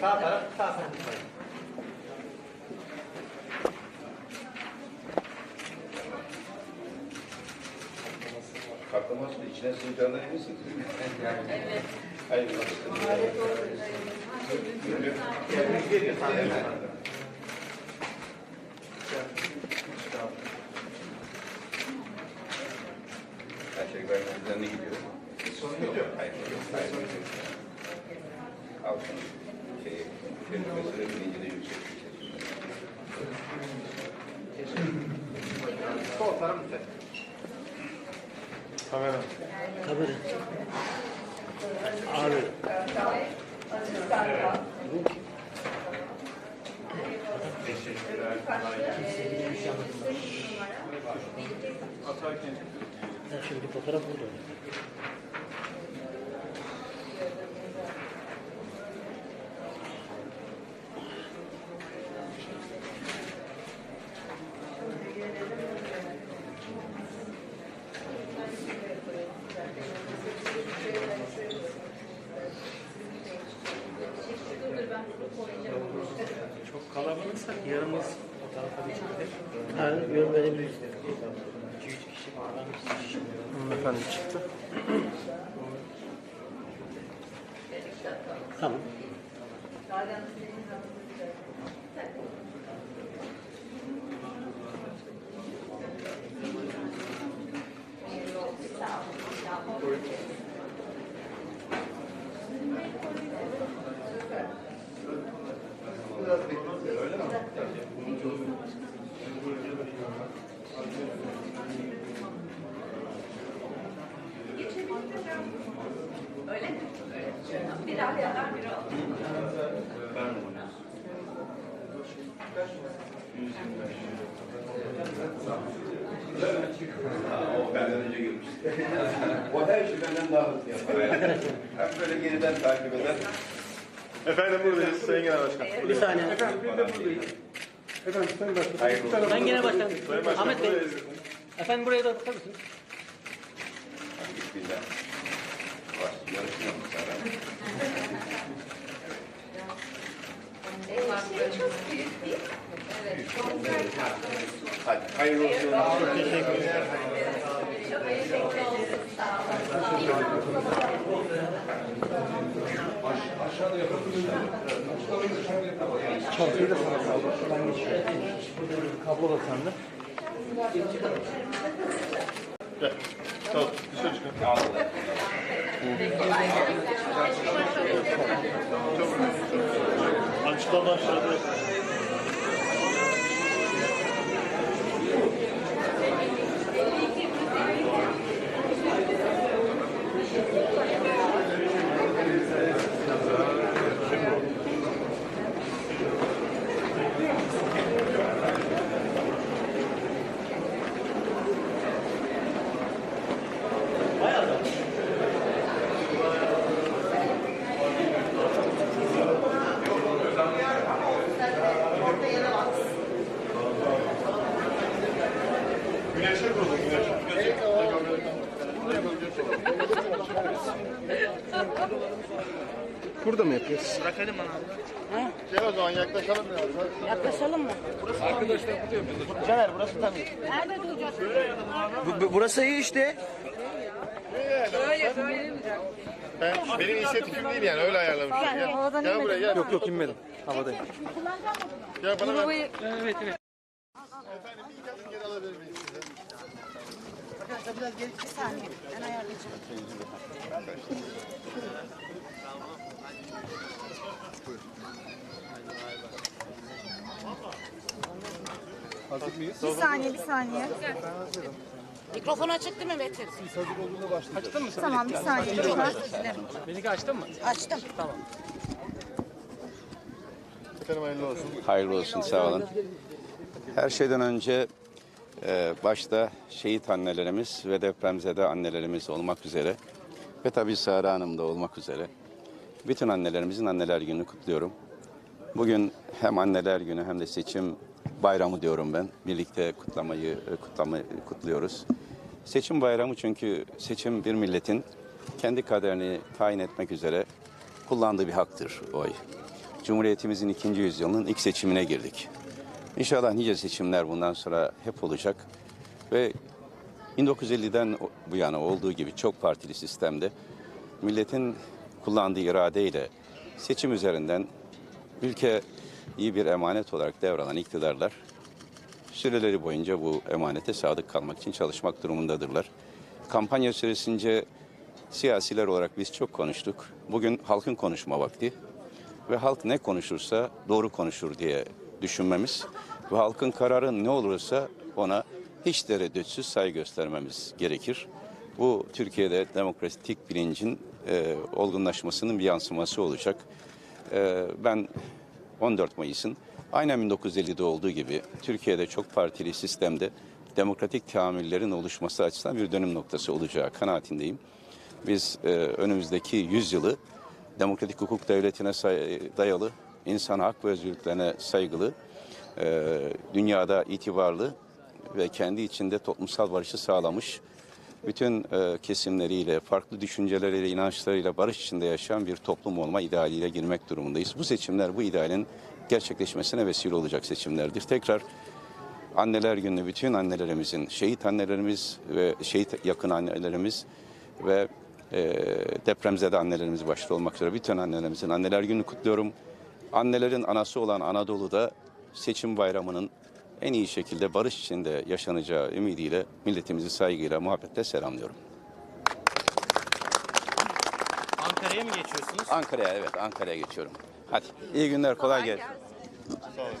Sağ olun, ben de Ekran dedi diye öyle işaretliyor. Öyle değil yani. Sağ taraf, sağ taraf. Katlaması da içine sığacağından eminsiniz. Evet. Hayır, Geliyor sağ taraf. Her şey gayet düzenli gidiyor. Sorun yok. Hayır, hayır. Al şunu. Şey, şey, mesela birinci de yüksek bir şey. Sol taraf lütfen. Kamera. Şimdi fotoğraf burada. Yarımız o tarafa bir çıkabilir. Ha, görmedim. 2-3 kişi falan. Efendim çıktı. Tamam. Öyle mi? Bir daha yalan biri oldu. Ha, o benden önce girmişti. o her şeyi benden daha hızlı yapar. Hem böyle geriden takip eder. Efendim buradayız Sayın Genel Başkan. Bir saniye. Efendim biz de buradayız. Efendim Sayın Başkan. Ben başkanım. Sayın Başkan Ahmet Bey. buradayız. Efendim buraya da bakar mısınız? Hadi bismillah. Var, yarışmıyor mu sana? Ee, şey çok büyük değil mi? Evet. Konser Hadi hayırlı olsun. Çok teşekkür ederim. Sağ olun. Çantayı da sana saldım. Ben geçiyorum. Kablo da sende. Gel. Tamam. Dışarı çıkın. Açıklama aşağıda. Burada mı yapıyoruz? Bırakalım bana. Gel o zaman yaklaşalım biraz. Yaklaşalım mı? Caner burası tabii. Nerede duracağız? Burası iyi işte. Ben, benim inisiyatifim değil yani öyle ayarlamışım. Yani Gel, gel buraya gel. Yok yok inmedim. Havadayım. Gel bana ver. Evet evet. Efendim bir gelin geri alabilir miyiz size? bir saniye. Ben ayarlayacağım. Hazır mıyız? Bir saniye, bir saniye. Mikrofon açık değil mi Metin? Biz hazır olduğunda başlayacağız. Açtın mı sen? Tamam, bir saniye. Lütfen. Benimki açtın mı? Açtım. Tamam. efendim hayırlı olsun. Hayırlı olsun, sağ olun. Her şeyden önce e, başta şehit annelerimiz ve depremzede annelerimiz olmak üzere ve tabii Sara Hanım da olmak üzere bütün annelerimizin anneler gününü kutluyorum. Bugün hem anneler günü hem de seçim bayramı diyorum ben. Birlikte kutlamayı e, kutlamayı kutluyoruz. Seçim bayramı çünkü seçim bir milletin kendi kaderini tayin etmek üzere kullandığı bir haktır oy. Cumhuriyetimizin ikinci yüzyılının ilk seçimine girdik. İnşallah nice seçimler bundan sonra hep olacak ve 1950'den bu yana olduğu gibi çok partili sistemde milletin kullandığı iradeyle seçim üzerinden ülke iyi bir emanet olarak devralan iktidarlar süreleri boyunca bu emanete sadık kalmak için çalışmak durumundadırlar. Kampanya süresince siyasiler olarak biz çok konuştuk. Bugün halkın konuşma vakti ve halk ne konuşursa doğru konuşur diye düşünmemiz ve halkın kararı ne olursa ona hiç tereddütsüz saygı göstermemiz gerekir. Bu Türkiye'de demokratik bilincin e, olgunlaşmasının bir yansıması olacak. E, ben 14 Mayıs'ın aynen 1950'de olduğu gibi Türkiye'de çok partili sistemde demokratik teamüllerin oluşması açısından bir dönüm noktası olacağı kanaatindeyim. Biz e, önümüzdeki yüzyılı demokratik hukuk devletine dayalı, insan hak ve özgürlüklerine saygılı, e, dünyada itibarlı ve kendi içinde toplumsal barışı sağlamış, bütün e, kesimleriyle, farklı düşünceleriyle, inançlarıyla barış içinde yaşayan bir toplum olma idealiyle girmek durumundayız. Bu seçimler bu idealin gerçekleşmesine vesile olacak seçimlerdir. Tekrar Anneler Günü bütün annelerimizin, şehit annelerimiz ve şehit yakın annelerimiz ve e, depremzede annelerimiz başta olmak üzere bütün annelerimizin anneler günü kutluyorum. Annelerin anası olan Anadolu'da seçim bayramının en iyi şekilde barış içinde yaşanacağı ümidiyle milletimizi saygıyla, muhabbetle selamlıyorum. Ankara'ya mı geçiyorsunuz? Ankara'ya evet Ankara'ya geçiyorum. Hadi iyi günler kolay gelsin. Sağ olun.